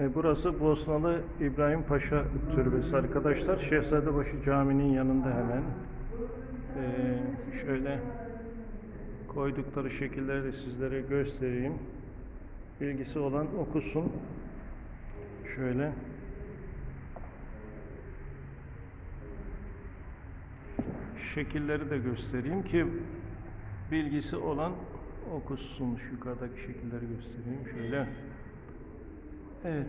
E, burası Bosnalı İbrahim Paşa Türbesi arkadaşlar. Şehzadebaşı Camii'nin yanında hemen. E, şöyle koydukları şekilleri de sizlere göstereyim. Bilgisi olan okusun. Şöyle. Şekilleri de göstereyim ki bilgisi olan okusun. Şu yukarıdaki şekilleri göstereyim. Şöyle. Evet.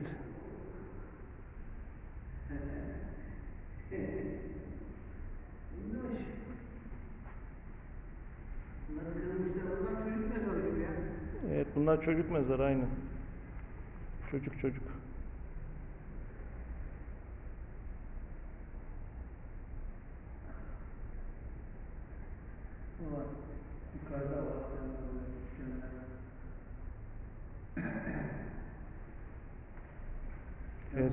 Evet bunlar çocuk mezarı aynı. Çocuk çocuk. Var. Yukarıda var. Evet.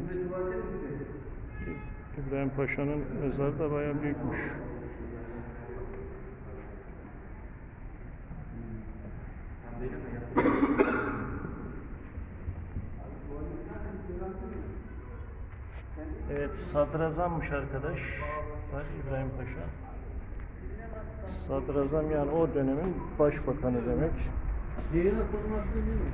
İbrahim Paşa'nın mezarı da bayağı büyükmüş. Evet sadrazammış arkadaş. Var İbrahim Paşa. Sadrazam yani o dönemin başbakanı demek. Yayına konumak değil mi?